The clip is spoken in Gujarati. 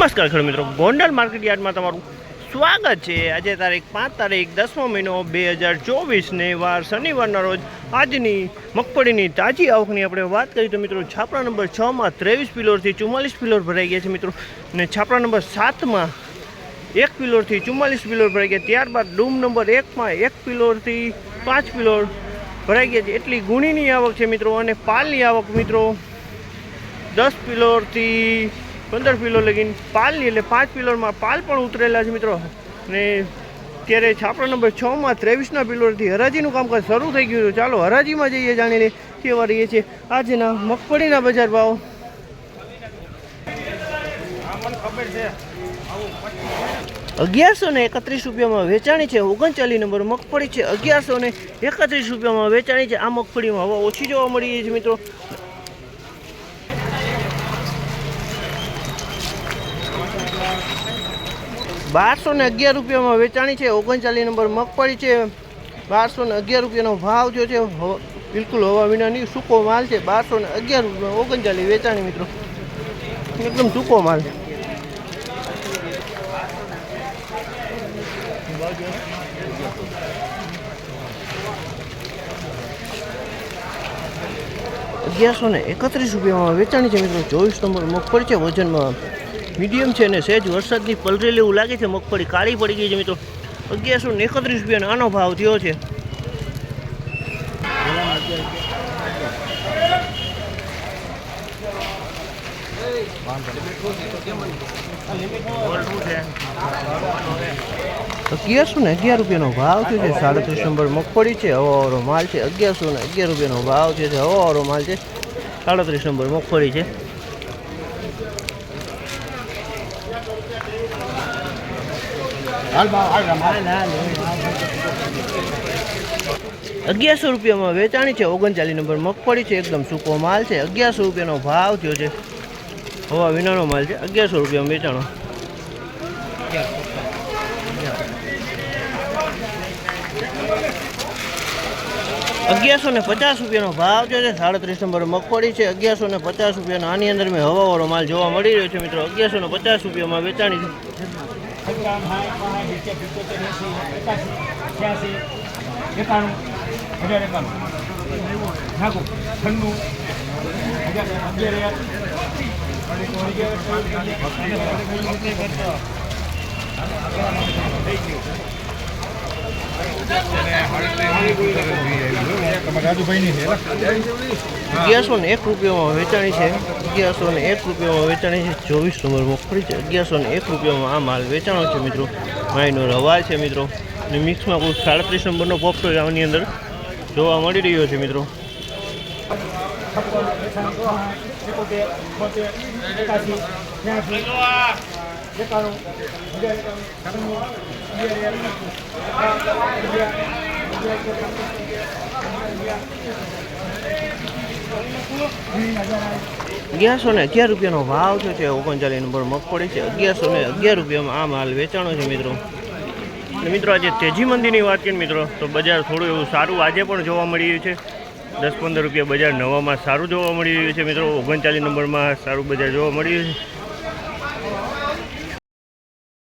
નમસ્કાર ખેડૂત મિત્રો. ગોંડલ માર્કેટ યાર્ડમાં તમારું સ્વાગત છે. આજે તારીખ પાંચ તારીખ દસમો મહિનો બે હજાર ચોવીસને વાર શનિવારના રોજ આજની મગફળીની તાજી આવકની આપણે વાત કરીએ તો મિત્રો છાપરા નંબર છમાં ત્રેવીસ પિલોરથી ચુમ્માલીસ પિલોર ભરાઈ ગયા છે મિત્રો. અને છાપરા નંબર સાતમાં એક પિલોરથી ચુમ્માલીસ પિલોર ભરાઈ ગયા. ત્યારબાદ ડૂમ નંબર એકમાં એક પિલોરથી પાંચ પિલોર ભરાઈ ગયા છે. એટલી ગુણીની આવક છે મિત્રો. અને પાલની આવક મિત્રો દસ પિલોરથી પંદર પિલો લગીને પાલની એટલે પાંચ પિલરમાં પાલ પણ ઉતરેલા છે મિત્રો. અને ત્યારે છાપરા નંબર છમાં ત્રેવીસના પિલોરથી હરાજીનું કામકાજ શરૂ થઈ ગયું છે. ચાલો હરાજીમાં જઈએ જાણી લઈએ કેવા રહીએ છીએ. આજના મગફળીના બજાર ભાવ. અગિયારસો ને એકત્રીસ રૂપિયામાં વેચાણી છે. ઓગણચાલીસ નંબર મગફળી છે. અગિયારસો ને એકત્રીસ રૂપિયામાં વેચાણી છે. આ મગફળીમાં હવા ઓછી જોવા મળી છે મિત્રો. બારસો ને અગિયાર રૂપિયામાં વેચાણી છે, ઓગણચાલીસ નંબર મગફળી છે. બારસો ને અગિયાર રૂપિયાનો ભાવ જો છે બિલકુલ હવા વિનાની સૂકો માલ છે. બારસો ને અગિયાર રૂપિયા ઓગણચાલીસ વેચાણી મિત્રો. એકદમ સૂકો માલ છે. અગિયારસો ને એકત્રીસ રૂપિયામાં વેચાણી છે મિત્રો. ચોવીસ નંબર મગફળી છે વજનમાં. મીડિયમ છે ને સહેજ વરસાદની પલરેલી એવું લાગે છે, મગફળી કાળી પડી ગઈ છે મિત્રો. અગિયારસો ને એકત્રીસ રૂપિયાનો આનો ભાવ થયો છે. અગિયારસો ને અગિયાર રૂપિયાનો ભાવ થયો છે. સાડત્રીસ નંબર મગફળી છે, હવાવાળો માલ છે. અગિયારસો ને અગિયાર રૂપિયાનો ભાવ છે, હવાવાળો માલ છે. સાડત્રીસ નંબર મગફળી છે. અગિયારસો રૂપિયામાં વેચાણી છે, ઓગણચાલીસ નંબર મગફળી છે, એકદમ સૂકો માલ છે. અગિયારસો રૂપિયાનો ભાવ થયો છે. હવા વિનાનો માલ છે, અગિયારસો રૂપિયામાં વેચાણો. અગિયારસો ને પચાસ રૂપિયાનો ભાવ છે છે સાડત્રીસ નંબર મગફળી છે અગિયારસો ને પચાસ રૂપિયાનો આની અંદર મેં હવાવાળો માલ જોવા મળી રહ્યો છે મિત્રો અગિયારસો ને પચાસ રૂપિયામાં વેચાણી છે ની અગિયારસો ને એક રૂપિયામાં વેચાણી છે. અગિયારસો ને એક રૂપિયામાં વેચાણી છે. ચોવીસ નંબર મગફળી છે. અગિયારસો ને એક રૂપિયામાં આ માલ વેચાણો છે મિત્રો. માયનો રવાજ છે મિત્રો. અને મિક્સમાં કોઈ સાડત્રીસ નંબરનો પોપટો આની અંદર. જોવા મળી રહ્યો છે મિત્રો. એકાણું અગિયારસો ને અગિયાર રૂપિયાનો ભાવ છે ઓગણચાલીસ નંબર મગફળી છે. અગિયારસો ને અગિયાર રૂપિયામાં આ માલ વેચાણો છે મિત્રો. અને મિત્રો, આજે તેજી મંદીની વાત કરીએ મિત્રો, તો બજાર થોડું એવું સારું આજે પણ જોવા મળી રહ્યું છે. દસ પંદર રૂપિયા બજાર નવામાં સારું જોવા મળી રહ્યું છે મિત્રો. ઓગણચાલીસ નંબરમાં સારું બજાર જોવા મળી રહ્યું છે.